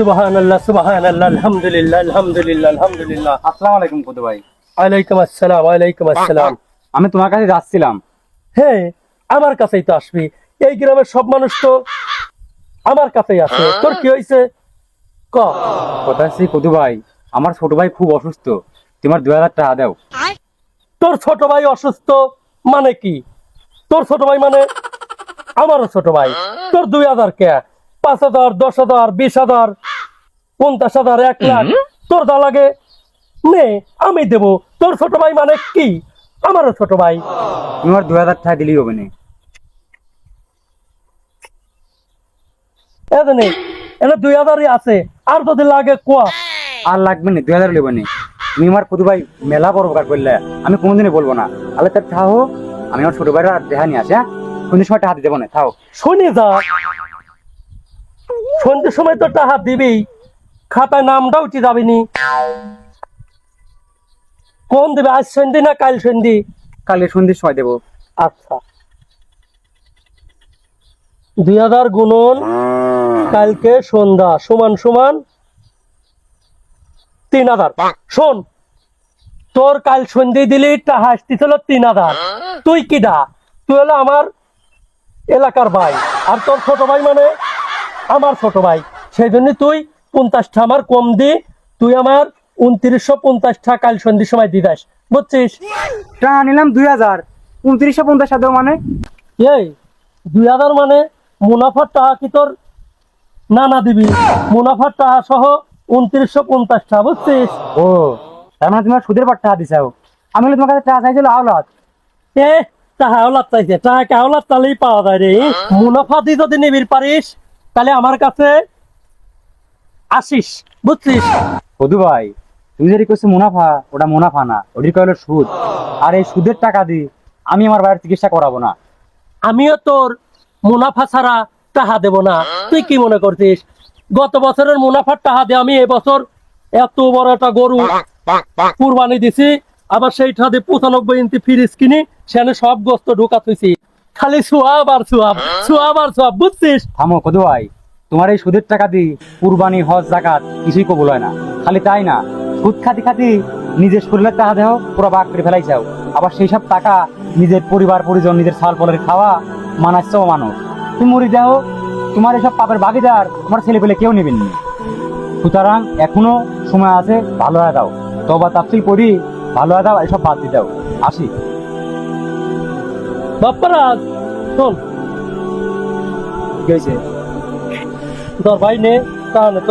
সুবহানাল্লাহ সুবহানাল্লাহ আলহামদুলিল্লাহ আলহামদুলিল্লাহ আলহামদুলিল্লাহ। আসসালামু আলাইকুম কুতু ভাই। ওয়ালাইকুম আসসালাম ওয়ালাইকুম আসসালাম। আমি তোমার কাছে যাচ্ছিলাম। হ্যাঁ আমার কাছেই তো আসবি। এই গ্রামের সব মানুষ তো আমার কাছেই আছে। তোর কি হয়েছে? ক। কথা হচ্ছে কুতু ভাই আমার ছোট ভাই খুব অসুস্থ। তোমার দুই হাজার টাকা দাও। তোর ছোট ভাই অসুস্থ মানে কি? তোর ছোট ভাই মানে আমারও ছোট ভাই। তোর দুই হাজার কে? পাঁচ হাজার দশ হাজার বিশ হাজার পঞ্চাশ হাজার এক লাখ। তোর দা লাগে নে আমি দেব। তোর ছোট ভাই মানে কি? আমারও ছোট ভাই। তুমি আমার দুই হাজার টাকা দিলেই হবে না। এখানে দুই হাজারই আছে। আর যদি লাগে কোয়া? আর লাগবে না দুই হাজার নেবে না। তুমি আমার কুতু ভাই মেলা বড় উপকার করলে। আমি কোনোদিনই বলব না। তাহলে তার থাও আমি আমার ছোট ভাইরা দেখা নিয়ে আসে হ্যাঁ? কোন সময় টাকা দিতে দেবো না থাও শুনি যা। সন্ধ্যের সময় তো টাকা দিবি। খাতায় নামটা উঠে যাবিনি। কোন দিবে? আজ সন্ধি না কাল সন্ধি? কালকে সন্ধ্যের সময় দেবো। আচ্ছা। দুই হাজার গুণন কালকে সন্ধ্যা সমান সমান তিন হাজার। শোন তোর কাল সন্ধে দিলি টাকা আসতেছিল তিন হাজার। তুই কি দা? তুই হলো আমার এলাকার ভাই। আর তোর ছোট ভাই মানে? আমার ছোট ভাই। সেই জন্য তুই পঞ্চাশটা আমার কম দি তুই আমার উনত্রিশশো পঞ্চাশটা কাল সন্ধির সময় দিদাস বুঝছিস? টাকা নিলাম দুই হাজার। উনত্রিশশো পঞ্চাশ দেবো মানে? এই দুই হাজার মানে মুনাফার টাকা কি তোর না না দিবি? মুনাফার টাকা সহ উনত্রিশশো পঞ্চাশ টাকা বুঝছিস? ও তার মানে তুমি সুদের পর টাকা দিছাও আমি তোমার কাছে টাকা চাইছিল আওলাদ। এ টাকা হাওলাত চাইছে। টাকা হাওলাত তাহলেই পাওয়া যায় রে। মুনাফা দিয়ে যদি নিবির পারিস তাহলে আমার কাছে আসিস বুঝছিস বধু ভাই তুই যদি করছিস মুনাফা ওটা মুনাফা না ওটি কইলো সুদ। আর এই সুদের টাকা দি আমি আমার বাইরের চিকিৎসা করাবো না। আমিও তোর মুনাফা ছাড়া টাকা দেব না। তুই কি মনে করছিস? গত বছরের মুনাফার টাকা দিয়ে আমি এবছর এত বড় একটা গরু কুরবানি দিছি আবার সেইটা দিয়ে পঁচানব্বই ইঞ্চি ফ্রিজ কিনি সেখানে সব গোস্ত ঢুকা থুইছি খালি সোয়াব আর সোয়াব। সোয়াব আর সোয়াব বুঝছিস? থামো কদু ভাই তোমার এই সুদের টাকা দি কুরবানি হজ জাকাত কিছুই কবুল হয় না। খালি তাই না সুদ খাতি খাতি নিজের শরীরের টাকা দেহ পুরো বাক করে ফেলাইছাও আবার সেই সব টাকা নিজের পরিবার পরিজন নিজের ছাল পলের খাওয়া মানাচ্ছ মানুষ। তুমি মরি দেহ তোমার এসব পাপের ভাগিদার তোমার ছেলে পেলে কেউ নেবেন সুতরাং এখনও সময় আছে ভালো হয়ে দাও তবা তাফসিল করি ভালো হয়ে দাও এসব বাদ দিয়ে দাও আসি। বাপ্পারাজ শোন কি হয়েছে তোর ভাই নে তাহলে